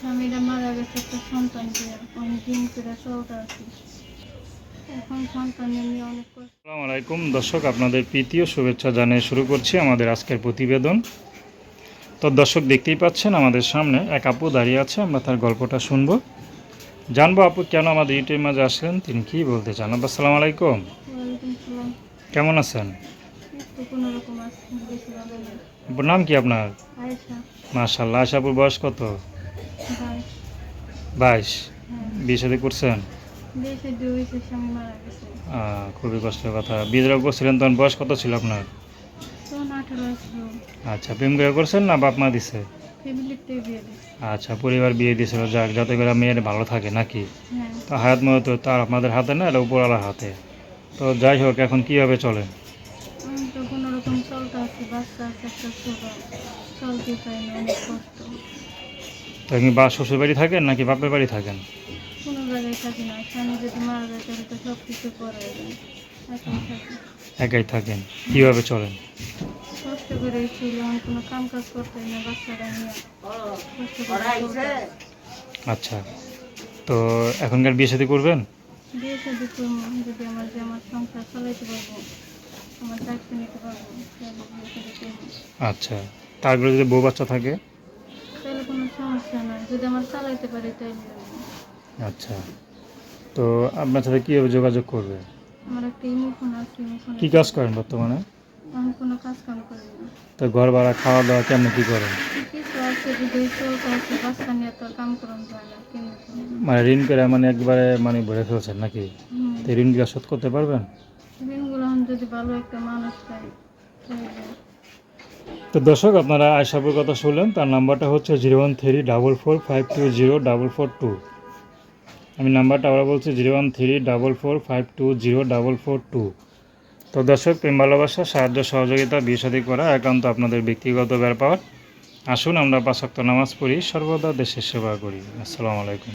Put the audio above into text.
স্বামীরা মারা গেছে একটা সন্তান দিয়ে অনেক দিন করে চলতে আছি। আসসালামু আলাইকুম। দর্শক আপনাদের প্রীতি ও শুভেচ্ছা জানিয়ে শুরু করছি আমাদের আজকের প্রতিবেদন। তো দর্শক দেখতেই পাচ্ছেন আমাদের সামনে এক আপু দাঁড়িয়ে আছে আমরা তার গল্পটা শুনব। জানব আপু কেন আমাদের ইউটিউবের মাঝে আসলেন তিনি কি বলতে চান? আব্বা আসসালামু আলাইকুম। কেমন আছেন? নাম কি আপনার? আয়েশা। মাশাল্লাহ আশাপুর বয়স কত? বাইশ। বিয়ে সাথে করছেন? খুবই কষ্টের কথা। বিয়ে করছিলেন তখন বয়স কত ছিল আপনার? আচ্ছা প্রেম করে করছেন না বাপ মা দিছে? আচ্ছা পরিবার বিয়ে দিয়েছিল যাক যাতে করে মেয়ের ভালো থাকে নাকি? হ্যাঁ। তো হায়াত মতো তার আপনাদের হাতে না এটা উপরওয়ালার হাতে? তো যাই হোক এখন কীভাবে চলে আপনি বা শ্বশুর বাড়ি থাকেন নাকি বাপের বাড়ি থাকেন? কোনো জায়গায় থাকি না। স্বামী যদি মারা যায় তাহলে তো সব কিছু করে একাই থাকেন। কীভাবে চলেন? কষ্ট করে ছিল আমি কোনো কাম কাজ করতে না বাচ্চারা নিয়ে। কষ্ট করে আচ্ছা। তো এখনকার বিয়ে করবেন? শাদি করব। যদি আমার যে আমার সংসার চালাইতে পারব আমার দায়িত্ব নিতে পারব তাহলে বিয়ে শাদি করব। আচ্ছা। তারপরে যদি বউ বাচ্চা থাকে তাহলে কোনো সমস্যা নাই যদি আমার চালাইতে পারি হবে। আচ্ছা। তো আপনার সাথে কীভাবে যোগাযোগ করবে? আমার একটা ইমো ফোন আছে ইমো ফোনে কী কাজ করেন বর্তমানে? আমি কোনো কাজ কাম করি না। তো ঘর ভাড়া খাওয়া দাওয়া কেমন কী করেন? কিছু আছে যদি চলতে আছে বাচ্চা নিয়ে তো কাম করানো যায় না কেমনি মানে ঋণ করে মানে একবারে মানে ভরে ফেলছেন নাকি? তো ঋণগুলো শোধ করতে পারবেন? আমি যদি ভালো একটা মানুষ তাহলে তো দর্শক, আপনারা আয়সাপুর কথা শুনলেন, তার নাম্বারটা হচ্ছে zero one three double four five two zero double four two. আমি নাম্বারটা আবার বলছি, zero one three double four five two zero double four two. তো দর্শক, প্রেম, ভালোবাসা, সাহায্য, সহযোগিতা, বিয়ে করা একান্ত আপনাদের ব্যক্তিগত ব্যাপার। আসুন, আমরা পাঁচক্ত নামাজ পড়ি, সর্বদা দেশের সেবা করি। আসসালামু আলাইকুম।